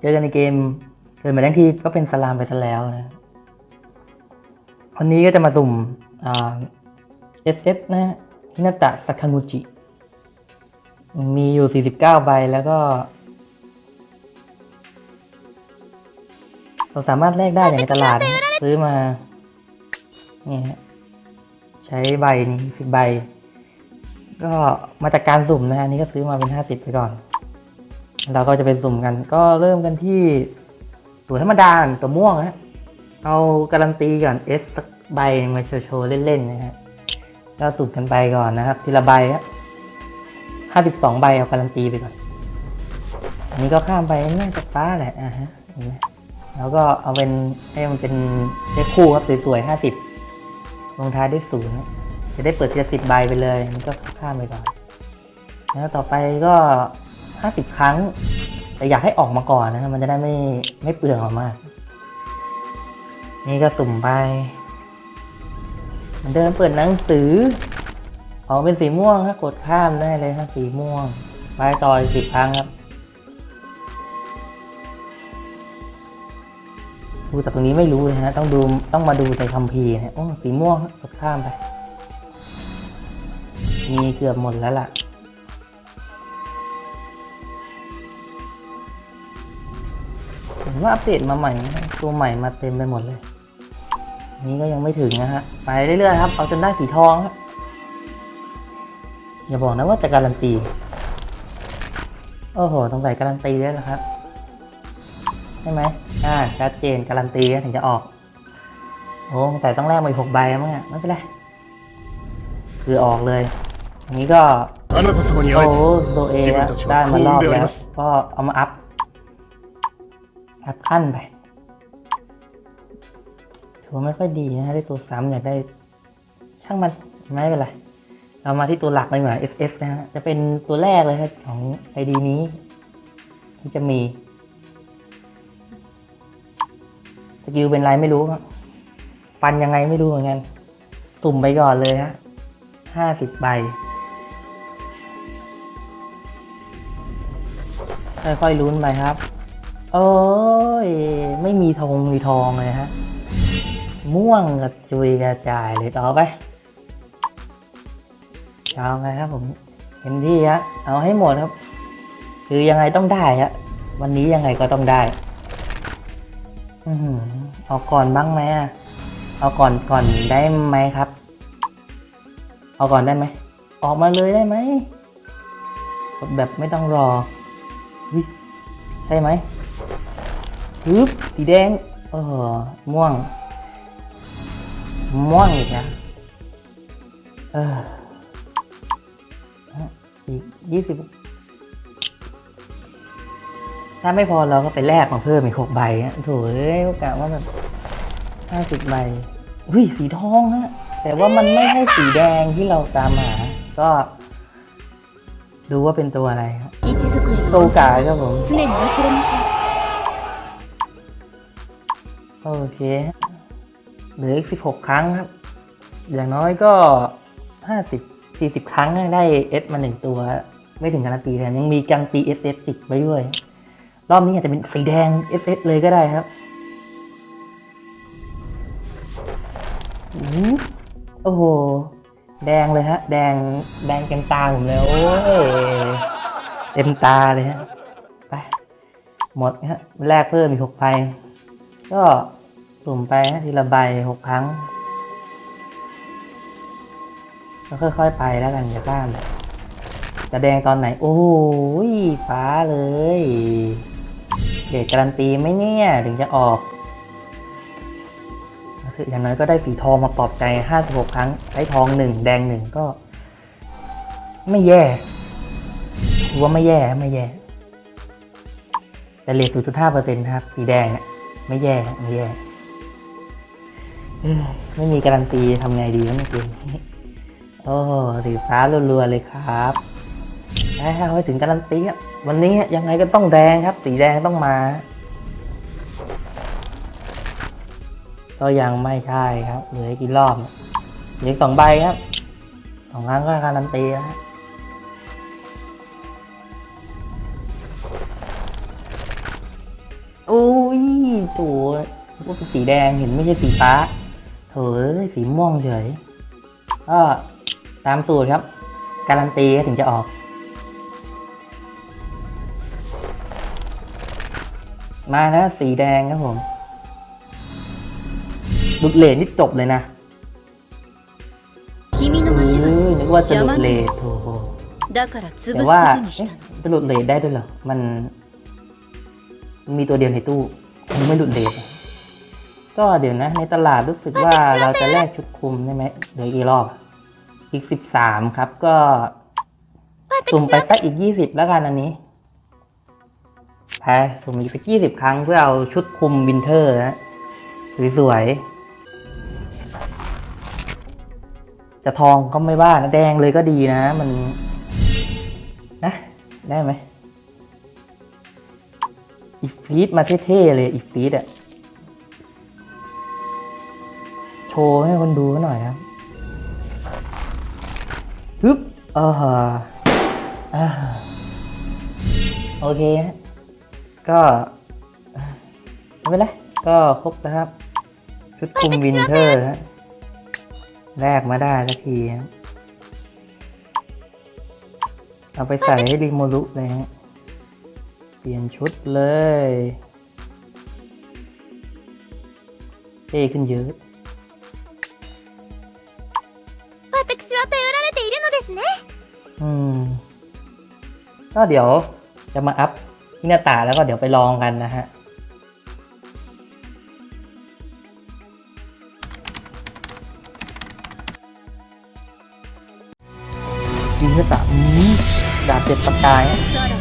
เจอกันในเกมเกิดมาทั้งที่ก็เป็นสลามไปซะแล้วนะวันนี้ก็จะมาสุ่มอ่า SS นะฮินาตะสากางูจิ มีอยู่ 49 ใบแล้วก็ เราสามารถแลกได้อย่างในตลาด ซื้อมานี่ฮะใช้ใบนี้สิบใบ ก็มาจากการสุ่มนะฮะอันนี้ก็ซื้อมาเป็น 50 ไปก่อน เราก็จะไปสุ่มกัน ก็เริ่มกันที่ตัวธรรมดาตัวม่วงฮะเอาการันตีก่อน S สักใบมาโชว์เล่นๆนะฮะก็สุ่มกันไปก่อนนะครับ ทีละใบครับห้าสิบสองใบเอาการันตีไปก่อน อันนี้ก็ข้ามไปน่าจะฟ้าแหละอะฮะเห็นไหมแล้วก็เอาเป็นให้มันเป็นเลขคู่ครับสวยๆห้าสิบลงท้ายด้วยศูนย์จะได้เปิดทีละสิบใบไปเลย มันก็ข้ามไปก่อน แล้วต่อไปก็ ห้าสิบครั้ง แต่อยากให้ออกมาก่อนนะครับมันจะได้ไม่ไม่เปลืองออกมาก นี่ก็สุ่มไปเหมือนเดิมเปิดหนังสือออกเป็นสีม่วงครับกดข้ามได้เลยครับสีม่วงไปต่ออีกสิบครั้งครับดูแต่ตรงนี้ไม่รู้เลยฮะต้องดูต้องมาดูในคัมภีร์นะโอ้สีม่วงกดข้ามไป มีเกือบหมดแล้วล่ะ ว่าอัปเดตมาใหม่ ตัวใหม่มาเต็มไปหมดเลย นี้ก็ยังไม่ถึงนะฮะ ไปเรื่อยๆครับ เอาจนได้สีทองอย่าบอกนะว่าจะการันตี โอ้โหต้องใส่การันตีด้วยนะครับ ใช่ไหมอ่าชัดเจนการันตีถึงจะออก โอ้แต่ต้องแลกมาอีกหกใบมั้งอ่ไม่เป็นไร คือออกเลยอันนี้ก็ โอ้โดเอได้มารอบแล้วก็เอามาอัพ อัพขั้นไปถือว่าไม่ค่อยดีนะได้ตัวซ้ำอยากได้ ช่างมันไม่เป็นไรเรามาที่ตัวหลักเลยดีกว่า FF นะฮะจะเป็นตัวแรกเลยครับของไอดีนี้ ที่จะมีสกิลเป็นไรไม่รู้ครับฟันยังไงไม่รู้เหมือนกันสุ่มไปก่อนเลยฮะห้าสิบใบค่อยๆลุ้นไปครับ โอ้ย ไม่มีทองมีทองเลยฮะ ม่วงกับจุยกระจายเลยต่อไปเอาไงครับผมเต็มที่ฮะเอาให้หมดครับ คือยังไงต้องได้ฮะวันนี้ยังไงก็ต้องได้อือเอาก่อนบ้างไหมอะเอาก่อนก่อนได้ไหมครับ เอาก่อนได้ไหมออกมาเลยได้ไหมกดแบบไม่ต้องรอใช่ไหม ฮึบสีแดง เออ ม่วง ม่วงอีกนะเออีกยี่สิบถ้าไม่พอเราก็ไปแลกมาเพิ่มอีกหกใบอะโถเอ้ยกะว่าแบบห้าสิบใบอุ้ยสีทองฮะ แต่ว่ามันไม่ใช่สีแดงที่เราตามหา ก็ ดูว่าเป็นตัวอะไรครับโตกาครับผม โอเค เหลืออีกสิบหกครั้งครับ อย่างน้อยก็ห้าสิบสี่สิบครั้งได้เอสมาหนึ่งตัว ไม่ถึงการันตีแถมยังมีการันตีเอสเอสติดไว้ด้วย รอบนี้อาจจะเป็นสีแดงเอสเอสเลยก็ได้ครับอู้โอ้โห แดงเลยฮะ แดงแดงเต็มตาผมเลยโอ้ยเต็มตาเลยฮะ ไป หมดฮะแลกเพิ่มอีกหกใบ ก็สุ่มไปทีละใบหกครั้งก็ค่อยๆไปแล้วกันอย่าข้ามจะแดงตอนไหน โอ้ยฟ้าเลย เด็กการันตีไหมเนี่ย ถึงจะออกคืออย่างน้อยก็ได้สีทองมาปลอบใจ 56 ครั้งได้ทองหนึ่งแดงหนึ่งก็ ไม่แย่ถือว่าไม่แย่ไม่แย่แต่เลท0.5%ครับ สีแดงเนี่ย ไม่แย่ไม่แย่ไม่มีการันตีทำไงดีวะเมื่อกี้โอ้สีฟ้ารัวๆเลยครับแล้วไปถึงการันตีครับวันนี้ยังไงก็ต้องแดงครับ สีแดงต้องมา ก็ยังไม่ใช่ครับเหลือกี่รอบเหลือสองใบครับสองครั้งก็การันตีแล้ว โถว่าเป็นสีแดงเห็นไม่ใช่สีฟ้าโถสีม่วงเฉยก็ตามสูตรครับ การันตีถึงจะออก มาแล้วสีแดงครับผมดุดเลนนี่จบเลยนะนึกว่าจะดุดเลนโถแต่ว่าจะดุดเลนได้ด้วยเหรอ มัน มีตัวเดียวในตู้ มันไม่หลุดเลทอะก็เดี๋ยวนะ ในตลาดรู้สึกว่าเราจะแลกชุดคุมใช่ไหมเหลือกี่รอบอะอีกสิบสามครับก็สุ่มไปสักอีกยี่สิบแล้วกันอันนี้แพ้สุ่มอีกสักยี่สิบครั้งเพื่อเอาชุดคุมวินเทอร์นะสวยๆจะทองก็ไม่ว่านะแดงเลยก็ดีนะ มันนะได้ไหม อีฟีดมาเท่ๆเลยอีฟีดอะโชว์ให้คนดูหน่อยครับฮึบเอออ่าโอเคฮะก็ไม่เป็นไรก็ครบแล้วครับ ชุดคุมวินเทอร์ฮะแลกมาได้สักทีครับเอาไปใส่ให้ริโมรุเลยฮะ ปลี่ยนชุดเลยเท่ขึ้นเยอะอืมก็เดี๋ยวจะมาอัพที่หน้าตาแล้วก็เดี๋ยวไปลองกันนะฮะนี่หน้าตาดาบเจ็ดประกาย